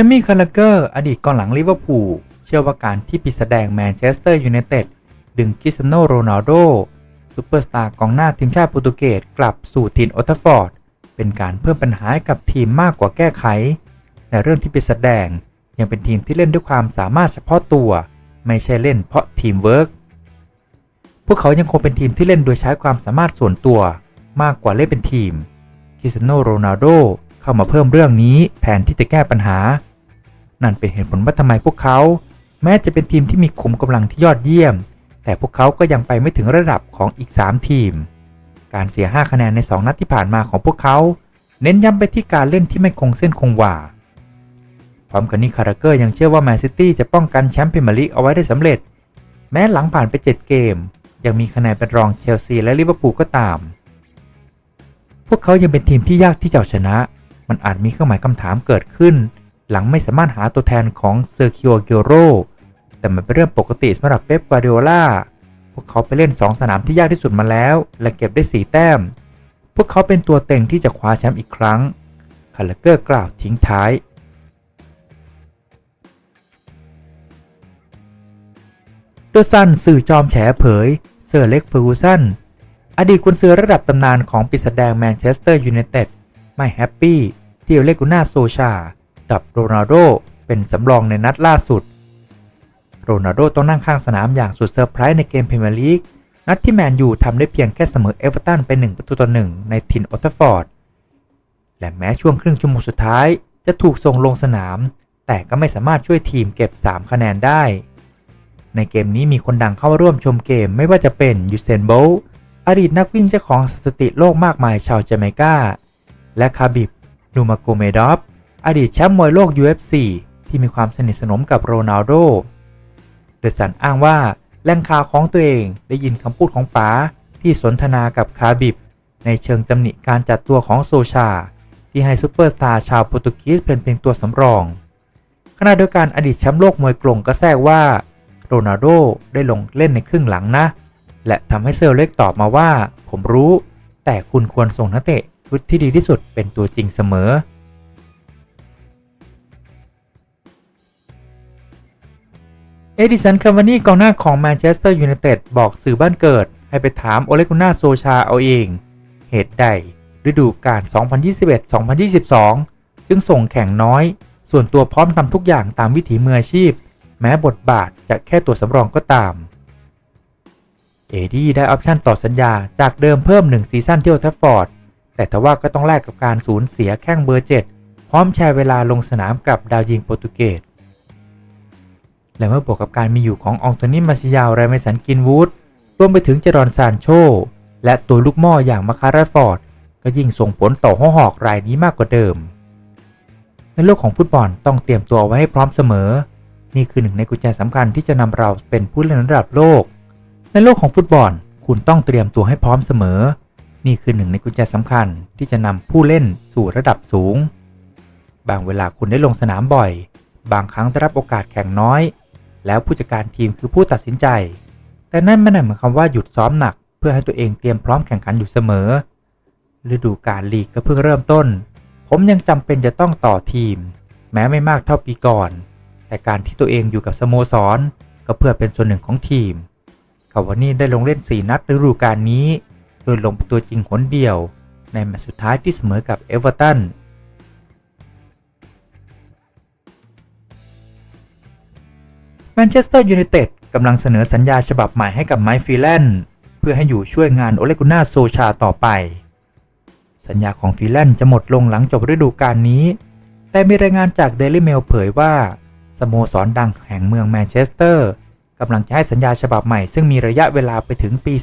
จมี่คาร์เกอร์อดีตกองหลังลิเวอร์พูลเชื่อว่าการที่ปิดแสดงแมนเชสเตอร์ยูไนเต็ดดึงคริสเตียโนโรนัลโดซูเปอร์สตาร์กองหน้าทีมชาติโปรตุเกสกลับสู่ถิ่นโอทัฟฟอร์ดเป็นการเพิ่มปัญหาให้กับทีมมากกว่าแก้ไข ในเรื่องที่ปิดแสดงยังเป็นทีมที่เล่นด้วยความสามารถเฉพาะตัว ไม่ใช่เล่นเพราะทีมเวิร์กพวกเขายังคงเป็นทีมที่เล่นโดยใช้ความสามารถส่วนตัวมากกว่าเล่นเป็นทีมคริสเตียโนโรนัลโดเข้ามาเพิ่มเรื่องนี้แทนที่จะแก้ปัญหา นั่นเป็นเหตุผลว่าทำไมพวกเขา แม้จะเป็นทีมที่มีขุมกำลังที่ยอดเยี่ยม แต่พวกเขาก็ยังไปไม่ถึงระดับของอีก 3 ทีม การเสีย 5 คะแนนใน 2 นัดที่ผ่านมาของพวกเขา เน้นย้ำไปที่การเล่นที่ไม่คงเส้นคงวาพร้อมกันนี้คาราเกอร์ยังเชื่อว่าแมนซิตี้จะป้องกันแชมป์พรีเมียร์ลีกเอาไว้ได้สำเร็จ แม้หลังผ่านไป 7 เกม ยังมีคะแนนเป็นรองเชลซีและลิเวอร์พูลก็ตาม พวกเขายังเป็นทีมที่ยากที่จะชนะ มันอาจมีเครื่องหมายคำถามเกิดขึ้น หลังไม่สามารถหาตัวแทนของเซอร์คิโอเกโรแต่มันเป็นเรื่องปกติสำหรับเป๊ปกวาร์ดิโอลาพวกเขาไปเล่น 2 สนามที่ยากที่สุดมาแล้ว และเก็บได้ 4 แต้ม พวกเขาเป็นตัวเต็งที่จะคว้าแชมป์อีกครั้งคาร์ลเกอร์กล่าวทิ้งท้ายโดยซันสื่อจอมแฉเผย เซอร์เล็กเฟอร์กูสันอดีตกุนซือระดับตำนานของปีศาจแดงแมนเชสเตอร์ยูไนเต็ดไม่แฮปปี้ที่เอเลกุน่าโซชา ดับโรนัลโดเป็นสำรองในนัดล่าสุด โรนัลโดต้องนั่งข้างสนามอย่างสุดเซอร์ไพรส์ในเกมพรีเมียร์ลีกนัดที่แมนยูทำได้เพียงแค่เสมอเอเวอร์ตันไป1ประตูต่อ1ในทินออตเทฟอร์ด และแม้ช่วงครึ่งชั่วโมงสุดท้ายจะถูกส่งลงสนาม แต่ก็ไม่สามารถช่วยทีมเก็บ 3 คะแนนได้ ในเกมนี้มีคนดังเข้าร่วมชมเกมไม่ว่าจะเป็นยูเซนโบลอดีตนักวิ่งเจ้าของสถิติโลกมากมายชาวเจเมกาและคาบิบนูมาโกเมดอฟ อดีตแชมป์มวยโลก UFC ที่มีความสนิทสนมกับโรนัลโด เดสันอ้างว่าแหล่งข่าวของตัวเองได้ยินคำพูดของป๋าที่สนทนากับคาบิบ ในเชิงตำหนิการจัดตัวของโซชา ที่ให้ซูเปอร์สตาร์ชาวโปรตุเกสเป็นเพียงตัวสำรอง ขณะเดียวกันอดีตแชมป์โลกมวยกลงก็แทรกว่าโรนัลโดได้ลงเล่นในครึ่งหลังนะ และทำให้เซลเล็กตอบมาว่า ผมรู้ แต่คุณควรส่งนักเตะชุดที่ดีที่สุดเป็นตัวจริงเสมอ เอดิสันคาวานีกองหน้าของแมนเชสเตอร์ยูไนเต็ดบอกสื่อบ้านเกิด ให้ไปถามโอเลกุน่าโซชาเอาเอง เหตุใดฤดูกาล 2021-2022 จึงส่งแข่งน้อย ส่วนตัวพร้อมทำทุกอย่างตามวิถีมืออาชีพ แม้บทบาทจะแค่ตัวสำรองก็ตาม เอดี้ได้ออปชั่นต่อสัญญาจากเดิมเพิ่ม 1 ซีซั่นที่โอทัฟฟอร์ด แต่ทว่าก็ต้องแลกกับการสูญเสียแข้งเบอร์ 7 พร้อมแชร์เวลาลงสนามกับดาวยิงโปรตุเกส และเมื่อบวกกับการมีอยู่ขององโตนีมาซิยาวไรเมสันกินวูดรวมไปถึงเจรอนซานโช และตัวลูกหม่ออย่างมาคาราฟอร์ด ก็ยิ่งส่งผลต่อห้อหอกรายนี้มากกว่าเดิม ในโลกของฟุตบอลต้องเตรียมตัวไว้ให้พร้อมเสมอ นี่คือหนึ่งในกุญแจสำคัญที่จะนำเราเป็นผู้เล่นระดับโลก ในโลกของฟุตบอลคุณต้องเตรียมตัวให้พร้อมเสมอ นี่คือหนึ่งในกุญแจสำคัญที่จะนำผู้เล่นสู่ระดับสูง บางเวลาคุณได้ลงสนามบ่อย บางครั้งได้รับโอกาสแข่งน้อย แล้วผู้จัดการทีมคือผู้ตัดสินใจ แต่นั่นไม่ได้หมายความว่าหยุดซ้อมหนัก เพื่อให้ตัวเองเตรียมพร้อมแข่งขันอยู่เสมอ ฤดูกาลลีกก็เพิ่งเริ่มต้น ผมยังจำเป็นจะต้องต่อทีม แม้ไม่มากเท่าปีก่อน แต่การที่ตัวเองอยู่กับสโมสร ก็เพื่อเป็นส่วนหนึ่งของทีมคาวานี่ได้ลงเล่น 4 นัดฤดูกาลนี้ โดยลงตัวจริงหนเดียว ในแมตช์สุดท้ายที่เสมอกับเอเวอร์ตัน มนเชสเตอร์ยูไนเต็ดกำลังเสนอสัญญาฉบับใหม่ให้กับไมค์ฟีแลนเพื่อให้อยู่ช่วยงานโอเลกุน่าโซชาต่อไป สัญญาของฟีแลนจะหมดลงหลังจบฤดูกาลนี้ แต่มีรายงานจากเดลิเมลเผยว่า สโมสรดังแห่งเมืองแมนเชสเตอร์กำลังจะให้สัญญาฉบับใหม่ซึ่งมีระยะเวลาไปถึงปี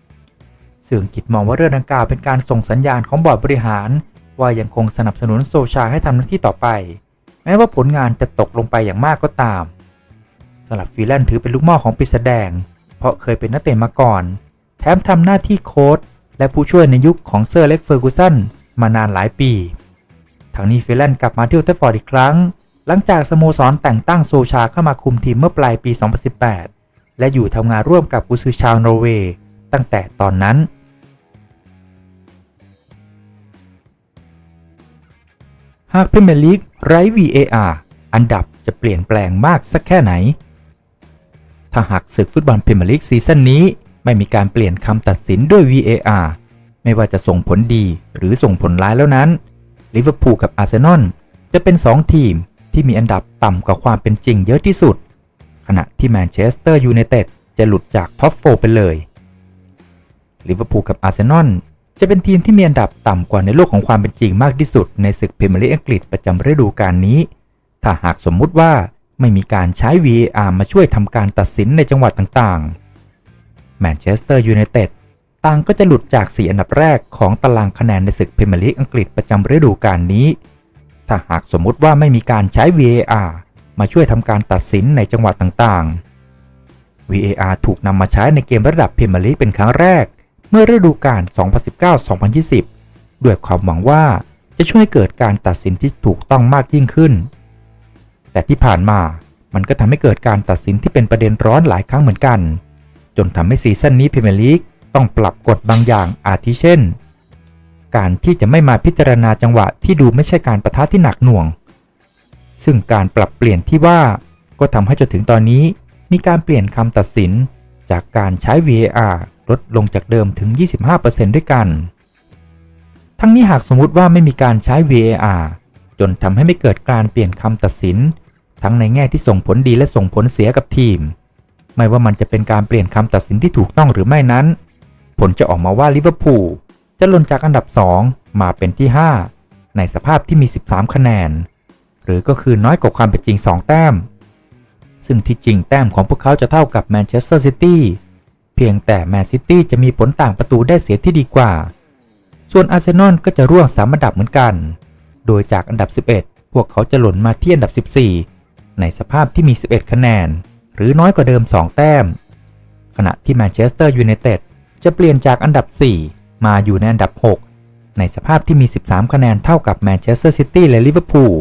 2024 สื่ออังกฤษมองว่าเรื่องดังกล่าวเป็นการส่งสัญญาณของบอร์ดบริหาร ว่ายังคงสนับสนุนโซชาให้ทำหน้าที่ต่อไป แม้ว่าผลงานจะตกลงไปอย่างมากก็ตาม สำหรับฟีแลนถือเป็นลูกหม้อของปีศาจแดง เพราะเคยเป็นนักเตะมาก่อน แถมทำหน้าที่โค้ชและผู้ช่วยในยุคของเซอร์เล็กเฟอร์กูสันมานานหลายปีทางนี้ฟีแลนกลับมาที่โอลด์แทัฟฟอร์ดอีกครั้ง หลังจากสโมสรแต่งตั้งโซชาเข้ามาคุมทีมเมื่อปลายปี 2018 และอยู่ทำงานร่วมกับกุซือชาวนอร์เวย์ตั้งแต่ตอนนั้นหากพรีเมียร์ลีกไร้ VAR อันดับจะเปลี่ยนแปลงมากสักแค่ไหน ถ้าหากศึกฟุตบอลพรีเมียร์ลีกซีซั่นนี้ ไม่มีการเปลี่ยนคำตัดสินด้วย VAR ไม่ว่าจะส่งผลดีหรือส่งผลร้ายแล้วนั้นลิเวอร์พูลกับอาร์เซนอลจะเป็น 2 ทีมที่มีอันดับต่ำกว่าความเป็นจริงเยอะที่สุด ขณะที่แมนเชสเตอร์ยูไนเต็ดจะหลุดจากท็อปโฟไปเลยลิเวอร์พูลกับอาร์เซนอลจะเป็นทีมที่มีอันดับต่ำกว่าในโลกของความเป็นจริงมากที่สุดในศึกพรีเมียร์ลีกอังกฤษประจำฤดูกาลนี้ ถ้าหากสมมุติว่า ไม่มีการใช้ VAR มาช่วยทำการตัดสินในจังหวัดต่างๆ แมนเชสเตอร์ยูไนเต็ดต่างก็จะหลุดจาก 4 อันดับแรกของตารางคะแนนในศึกพรีเมียร์ลีกอังกฤษประจำฤดูกาลนี้ ถ้าหากสมมุติว่าไม่มีการใช้ VAR มาช่วยทำการตัดสินในจังหวัดต่างๆ VAR ถูกนำมาใช้ในเกมระดับพรีเมียร์ลีกเป็นครั้งแรก เมื่อฤดูกาล 2019-2020 ด้วยความหวังว่าจะช่วยเกิดการตัดสินที่ถูกต้องมากยิ่งขึ้น แต่ที่ผ่านมามันก็ทำให้เกิดการตัดสินที่เป็นประเด็นร้อนหลายครั้งเหมือนกัน จนทำให้ซีซั่นนี้พรีเมียร์ลีกต้องปรับกฎบางอย่างอาทิเช่น การที่จะไม่มาพิจารณาจังหวะที่ดูไม่ใช่การประทะที่หนักหน่วง ซึ่งการปรับเปลี่ยนที่ว่าก็ทำให้จนถึงตอนนี้มีการเปลี่ยนคำตัดสินจากการใช้ VAR ลดลงจากเดิมถึง 25%ด้วยกัน ทั้งนี้หากสมมุติว่าไม่มีการใช้ VAR จนทำให้ไม่เกิดการเปลี่ยนคำตัดสิน ทั้งในแง่ที่ส่งผลดีและส่งผลเสียกับทีม ไม่ว่ามันจะเป็นการเปลี่ยนคำตัดสินที่ถูกต้องหรือไม่นั้น ผลจะออกมาว่าลิเวอร์พูลจะหล่นจากอันดับ 2 มาเป็นที่ 5 ในสภาพที่มี 13 คะแนน หรือก็คือน้อยกว่าความเป็นจริง 2 แต้ม ซึ่งที่จริงแต้มของพวกเขาจะเท่ากับแมนเชสเตอร์ซิตี้เพียงแต่แมนซิตี้จะมีผลต่างประตูได้เสียที่ดีกว่า ส่วนอาร์เซนอลก็จะร่วงสามอันดับเหมือนกัน โดยจากอันดับ 11 พวกเขาจะหล่นมาที่อันดับ 14 ในสภาพที่มี 11 คะแนน หรือน้อยกว่าเดิม 2 แต้ม ขณะที่แมนเชสเตอร์ยูไนเต็ดจะเปลี่ยนจากอันดับ 4 มาอยู่ในอันดับ 6 ในสภาพที่มี 13 คะแนนเท่ากับแมนเชสเตอร์ซิตี้และลิเวอร์พูล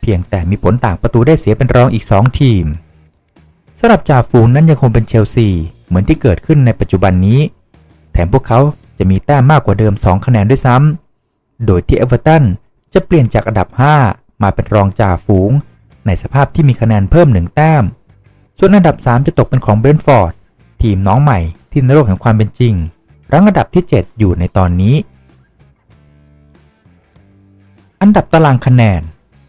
เพียงแต่มีผลต่างประตูได้เสียเป็นรองอีก 2 ทีมสำหรับจ่าฝูงนั้นยังคงเป็นเชลซีเหมือนที่เกิดขึ้นในปัจจุบันนี้ แถมพวกเขาจะมีแต้มมากกว่าเดิม 2 คะแนนด้วยซ้ำโดยที่เอเวอร์ตัน จะเปลี่ยนจากอันดับ 5 มาเป็นรองจ่าฝูง ในสภาพที่มีคะแนนเพิ่ม1แต้ม ส่วนอันดับ 3 จะตกเป็นของเบรนฟอร์ดทีมน้องใหม่ที่ในโลกแห่งความเป็นจริง รั้งอันดับที่ 7 อยู่ในตอนนี้ อันดับตารางคะแนน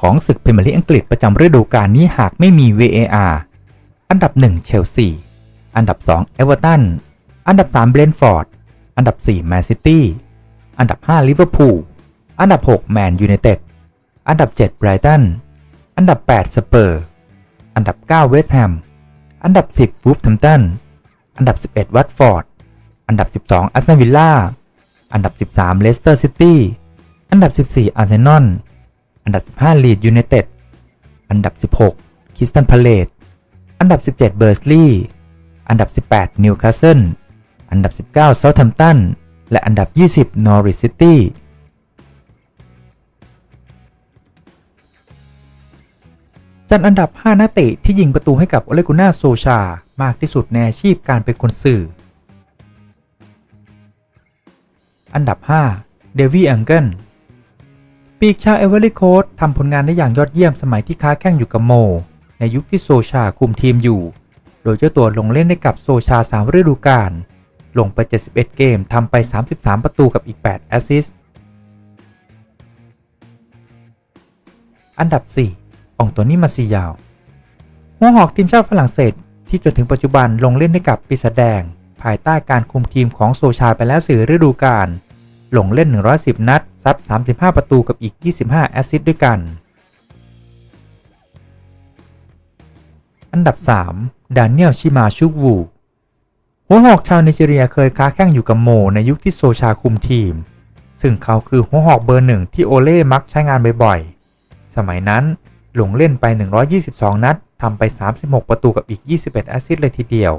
ของศึกพรีเมียร์ลีกอังกฤษประจำฤดูกาลนี้หากไม่มี VAR อันดับ 1 เชลซี อันดับ 2 เอเวอร์ตัน อันดับ 3 เบรนฟอร์ด อันดับ 4 แมนซิตี้ อันดับ 5 ลิเวอร์พูล อันดับ 6 แมนยูไนเต็ด อันดับ 7 ไบรตัน อันดับ 8 สเปอร์ อันดับ 9 เวสต์แฮม อันดับ 10 วูฟแฮมตัน อันดับ 11 วัตฟอร์ด อันดับ 12อัสตันวิลล่า อันดับ 13 เลสเตอร์ซิตี้ อันดับ 14 อาร์เซนอล อันดับ 15 ลีดยูไนเต็ด อันดับ 16คริสตันพาเลต อันดับ 17 เบอร์สลีย์อันดับ 18 นิวคาสเซิล อันดับ 19 เซาท์แฮมป์ตัน และอันดับ 20 นอริสซิตี้ จัดอันดับ 5 นักเตะที่ยิงประตูให้กับโอเลกุน่าโซชามากที่สุดในอาชีพการเป็นคนสื่อ อันดับ 5 เดวีแองเกิลปีกชาวเอเวอร์ลีโคสทำผลงานได้อย่างยอดเยี่ยมสมัยที่ค้าแข่งอยู่กับโม ในยุคที่โซชาคุมทีมอยู่ โดยเจ้าตัวลงเล่นให้กับโซชา 3 ฤดูกาล ลงไป 71 เกมทำไป 33 ประตูกับอีก 8 แอสซิสต์ อันดับ 4 องโตนี่มาซิยาว หัวหอกทีมชาติฝรั่งเศสที่จนถึงปัจจุบันลงเล่นให้กับปีศาจแดง ภายใต้การคุมทีมของโซชาไปแล้ว4ฤดูกาลลงเล่น 110 นัด ซัด 35 ประตูกับอีก 25 แอสซิสต์ด้วยกัน อันดับ 3 ดานิเอลชิมาชุกวู หัวหอกชาวไนจีเรียเคยค้าแข่งอยู่กับโม ในยุคที่โซชาคุมทีม ซึ่งเขาคือหัวหอกเบอร์หนึ่งที่โอเล่มักใช้งานบ่อยๆ สมัยนั้น หลงเล่นไป 122 นัดทำไป 36 ประตูกับอีก 21 แอสซิสต์เลยทีเดียว